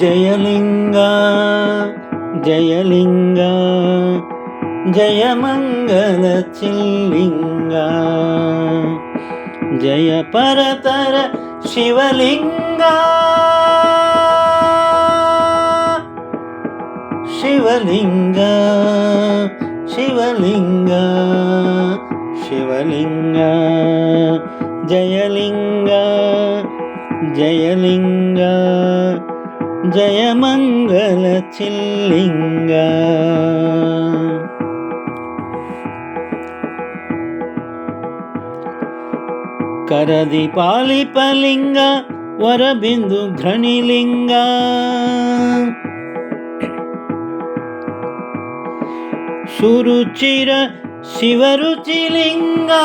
జయలింగ జయలింగ జయమంగళ చిల్లింగ జయ పరతర శివలింగ శివలింగ శివలింగ శివలింగ జయలింగ జయలింగ. జయమంగళ చిల్లింగ. కరది పాలిపలింగ వరబిందు ఘ్రణిలింగ సురుచిర శివరుచిలింగా.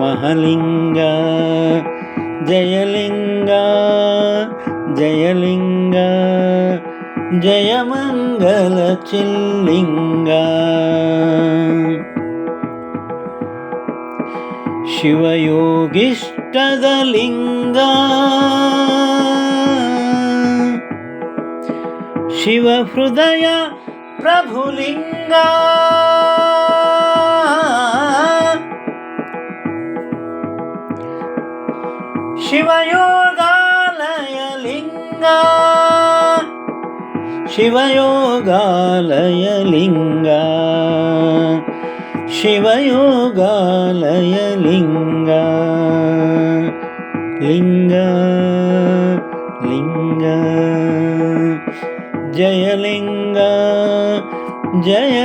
மகலிங்கா ஜயலிங்கா ஜயலிங்கா ஜயமங்கல சில்லிங்கா. शिवयोगिष्टदलिङ्गा शिवहृदय प्रभुलिङ्गा शिवयोगालयलिङ्गा। शिवयोगालयलिङ्गा। जयलिङ्ग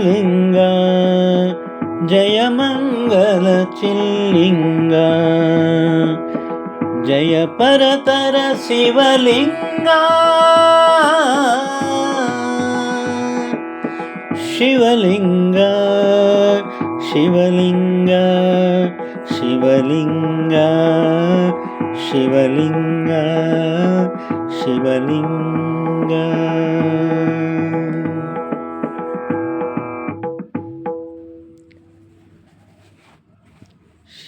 लिङ्गलिङ्गयलिङ्गयलिङ्गयमङ्गलचिल्लिङ्ग जय परतर शिवलिङ्गा। शिवलिङ्ग शिवलिङ्ग शिवलिङ्ग शिवलिङ्ग शिवलिङ्ग।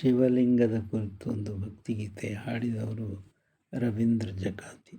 ಶಿವಲಿಂಗದ ಕುರಿತು ಒಂದು ಭಕ್ತಿಗೀತೆ ಹಾಡಿದವರು ರವೀಂದ್ರ ಜಕಾತಿ